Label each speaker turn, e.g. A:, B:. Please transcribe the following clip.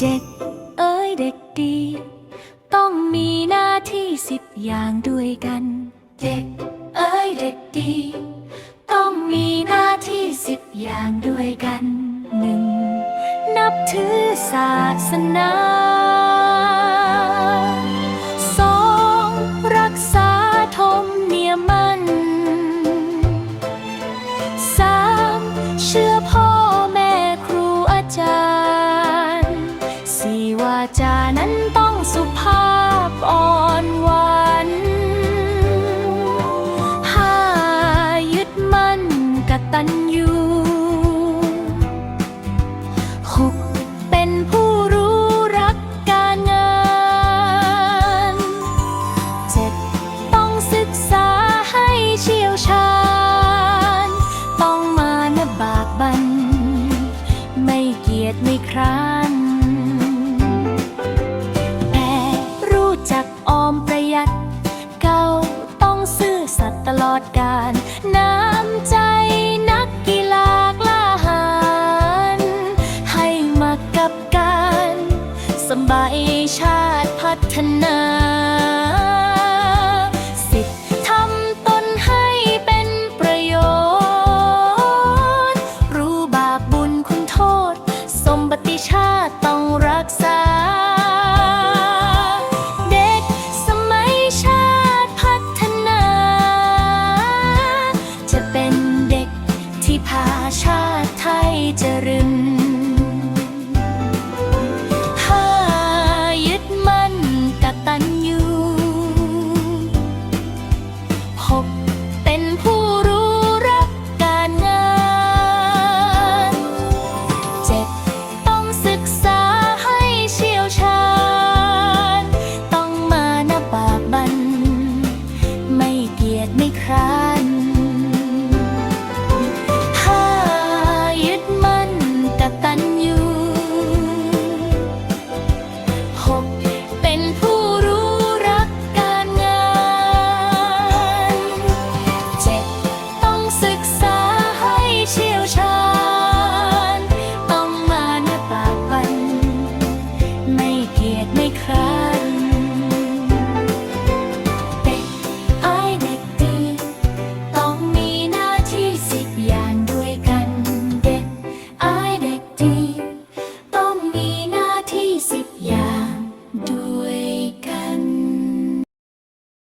A: เด็กเอ้ยเด็กดี ต้องมีหน้าที่สิบอย่างด้วยกัน เด็กเอ้ยเด็กดี ต้องมีหน้าที่สิบอย่างด้วยกันหนึ่งนับถือศาสนา จานั้นต้องสุภาพอ่อนหวานห้ายึดมั่นกตัญญูหก ตลอดกาลน้ำใจนักกีฬากล้าหาญให้มากับการสบายชาติพัฒนาสิทธิ์ทำตนให้เป็นประโยชน์รู้บาปบุญคุณโทษสมบัติชาติต้องรักษาาติไทยจรึง